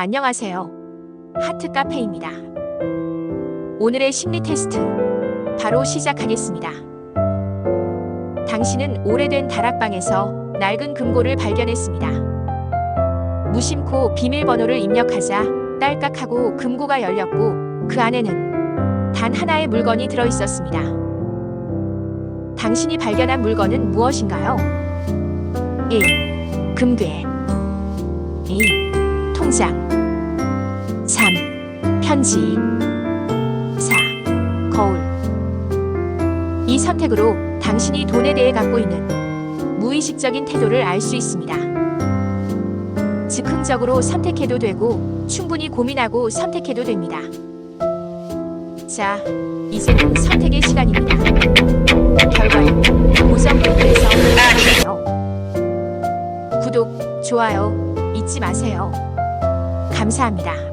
안녕하세요. 하트 카페입니다. 오늘의 심리 테스트 바로 시작하겠습니다. 당신은 오래된 다락방에서 낡은 금고를 발견했습니다. 무심코 비밀번호를 입력하자 딸깍하고 금고가 열렸고 그 안에는 단 하나의 물건이 들어 있었습니다. 당신이 발견한 물건은 무엇인가요? 1. 금괴 2. 통장 3. 편지 4. 거울 이 선택으로 당신이 돈에 대해 갖고 있는 무의식적인 태도를 알 수 있습니다. 즉흥적으로 선택해도 되고 충분히 고민하고 선택해도 됩니다. 자, 이제는 선택의 시간입니다. 결과는 확인해요. 구독, 좋아요 잊지 마세요. 감사합니다.